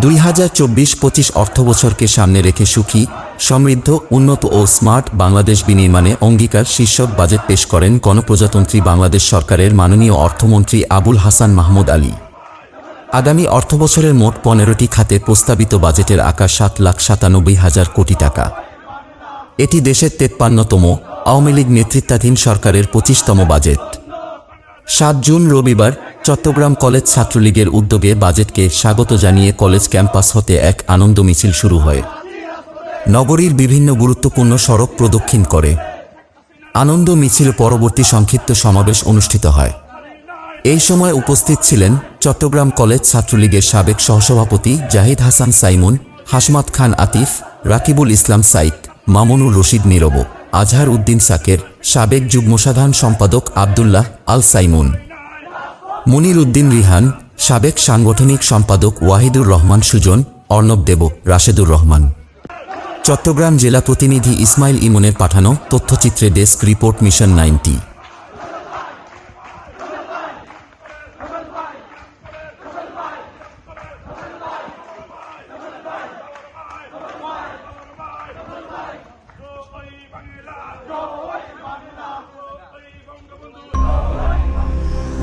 দুই হাজার চব্বিশ পঁচিশ অর্থবছরকে সামনে রেখে সুখী, সমৃদ্ধ, উন্নত ও স্মার্ট বাংলাদেশ বিনির্মাণে অঙ্গীকার শীর্ষক বাজেট পেশ করেন গণপ্রজাতন্ত্রী বাংলাদেশ সরকারের মাননীয় অর্থমন্ত্রী আবুল হাসান মাহমুদ আলী। আগামী অর্থবছরের মোট পনেরোটি খাতে প্রস্তাবিত বাজেটের আকার সাত লাখ সাতানব্বই হাজার কোটি টাকা। এটি দেশের তেপ্পান্নতম আওয়ামী লীগ নেতৃত্বাধীন সরকারের পঁচিশতম বাজেট। সাত জুন রবিবার চট্টগ্রাম কলেজ ছাত্রলীগের উদ্যোগে বাজেটকে স্বাগত জানিয়ে কলেজ ক্যাম্পাস হতে এক আনন্দ মিছিল শুরু হয়। নগরীর বিভিন্ন গুরুত্বপূর্ণ সড়ক প্রদক্ষিণ করে। আনন্দ মিছিল পরবর্তী সংক্ষিপ্ত সমাবেশ অনুষ্ঠিত হয়। এই সময় উপস্থিত ছিলেন চট্টগ্রাম কলেজ ছাত্রলীগের সাবেক সহসভাপতি জাহিদ হাসান সাইমুন হাসমাত খান আতিফ, রাকিবুল ইসলাম সাইক, মামুনুর রশিদ নীরব। আজহার উদ্দিন সাকের সাবেক যুগ্ম সাধারণ সম্পাদক আবদুল্লাহ আল সাইমুন। মুনির উদ্দিন রিহান, সাবেক সাংগঠনিক সম্পাদক ওয়াহিদুর রহমান সুজন, অর্ণব দেব, রাশেদুর রহমান। চট্টগ্রাম জেলা প্রতিনিধি ইসমাইল ইমনের পাঠানো তথ্যচিত্রে desk report mission ninety.